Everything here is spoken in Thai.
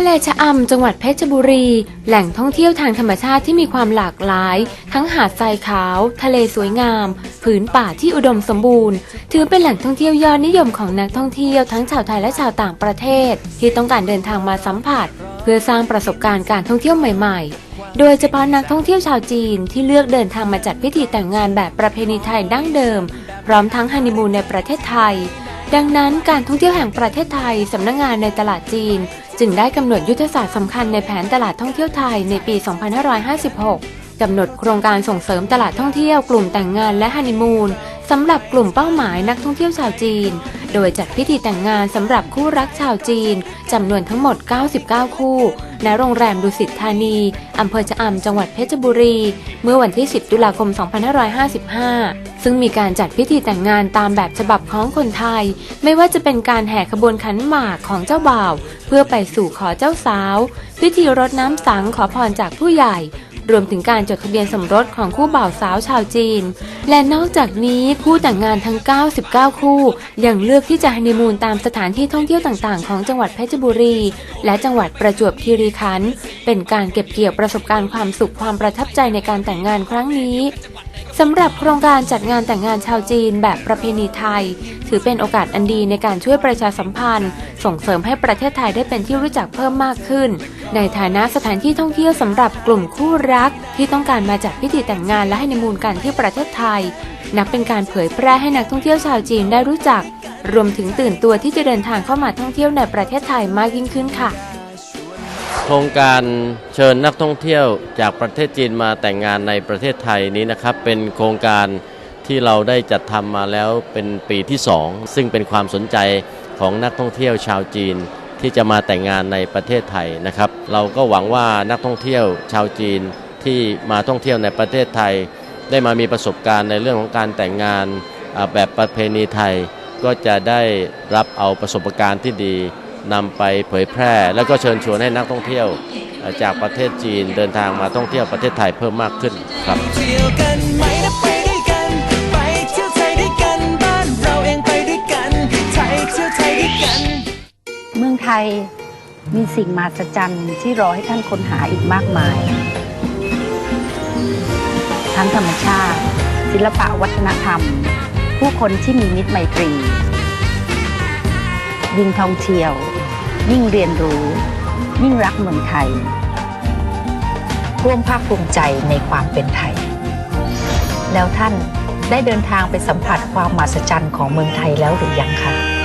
ทะเลชะอำจังหวัดเพชรบุรี แหล่งท่องเที่ยวทางธรรมชาติที่มีความหลากหลาย ทั้งหาดทรายขาว ทะเลสวยงาม ผืนป่าที่อุดมสมบูรณ์ ถือเป็นแหล่งท่องเที่ยวยอดนิยมของนักท่องเที่ยวทั้งชาวไทยและชาวต่างประเทศ ที่ต้องการเดินทางมาสัมผัส พื่อสร้างประสบการณ์การท่องเที่ยวใหม่ ๆ โดยเฉพาะนักท่องเที่ยวชาวจีนที่เลือกเดินทางมาจัดพิธีแต่งงานแบบประเพณีไทยดั้งเดิม พร้อมทั้งฮันนีมูนในประเทศไทย ดังนั้นการท่องเที่ยวแห่งประเทศไทยสำนักงานในตลาดจีน จึงได้กำหนดยุทธศาสตร์สำคัญในแผนตลาดท่องเที่ยวไทยในปี 2556กำหนดโครงการส่งเสริมตลาดท่องเที่ยวกลุ่มแต่งงานและฮันนีมูน สำหรับกลุ่มเป้าหมายนักท่องเที่ยวชาวจีน โดยจัดพิธีแต่งงานสำหรับคู่รักชาวจีนจำนวนทั้งหมด 99 คู่ณโรงแรมดุสิตธานีอำเภอชะอำจังหวัดเพชรบุรี เมื่อวันที่ 10 ตุลาคม 2555 ซึ่งมีการจัดพิธีแต่งงานตามแบบฉบับของคนไทย ไม่ว่าจะเป็นการแห่ขบวนขันหมากของเจ้าบ่าว เพื่อไปสู่ขอเจ้าสาว พิธีรดน้ำสังขอพรจากผู้ใหญ่ รวมถึงการจดทะเบียนสมรสของคู่บ่าวสาวชาวจีน และนอกจากนี้คู่แต่งงานทั้ง 99 คู่ ยังเลือกที่จะฮันนีมูนตามสถานที่ท่องเที่ยวต่างๆ ของจังหวัดเพชรบุรี และจังหวัดประจวบคีรีขันธ์เป็นการเก็บเกี่ยวประสบการณ์ความสุขความประทับใจในการแต่งงานครั้งนี้ สำหรับโครงการจัดงานแต่งงานชาวจีนแบบประเพณีไทย ถือเป็นโอกาสอันดีในการช่วยประชาสัมพันธ์ ส่งเสริมให้ประเทศไทยได้เป็นที่รู้จักเพิ่มมากขึ้น ในฐานะสถานที่ท่องเที่ยวสำหรับกลุ่มคู่รัก ที่ต้องการมาจัดพิธีแต่งงานและให้ในมูลกันที่ประเทศไทย นับเป็นการเผยแพร่ให้นักท่องเที่ยวชาวจีนได้รู้จัก รวมถึงตื่นตัวที่จะเดินทางเข้ามาท่องเที่ยวในประเทศไทยมากยิ่งขึ้นค่ะ ครงการเชิญนักท่องเที่ยวจากประเทศจีนมาแต่งงานในประเทศไทยนี้นะครับ เป็นโครงการที่เราได้จัดทำมาแล้วเป็นปีที่ 2 ซึ่งเป็นความสนใจของนักท่องเที่ยวชาวจีนที่จะมาแต่งงานในประเทศไทยนะครับ เราก็หวังว่านักท่องเที่ยวชาวจีนที่มาท่องเที่ยวในประเทศไทย ได้มามีประสบการณ์ในเรื่องของการแต่งงานแบบประเพณีไทย ก็จะได้รับเอาประสบการณ์ที่ดี นำไปเผยแพร่ แล้วก็เชิญชวนให้นักท่องเที่ยวเอ่อจากประเทศจีนเดินทางมาท่องเที่ยวประเทศไทยเพิ่มมากขึ้นครับเที่ยวกันไหมนะไปด้วยกันไปเที่ยวไทยด้วยกันบ้านเราเองไปด้วยกันไทยเที่ยวไทยด้วยกันเมืองไทยมีสิ่งมหัศจรรย์ที่รอให้ท่านค้นหาอีกมากมาย ทั้งธรรมชาติ ศิลปะวัฒนธรรม ผู้คนที่มีมิตรไมตรี ยิ่งท่องเที่ยว ยิ่งเรียนรู้ ยิ่งรักเมืองไทย ร่วมภาคภูมิใจในความเป็นไทย แล้วท่านได้เดินทางไปสัมผัสความมหัศจรรย์ของเมืองไทยแล้วหรือยังคะ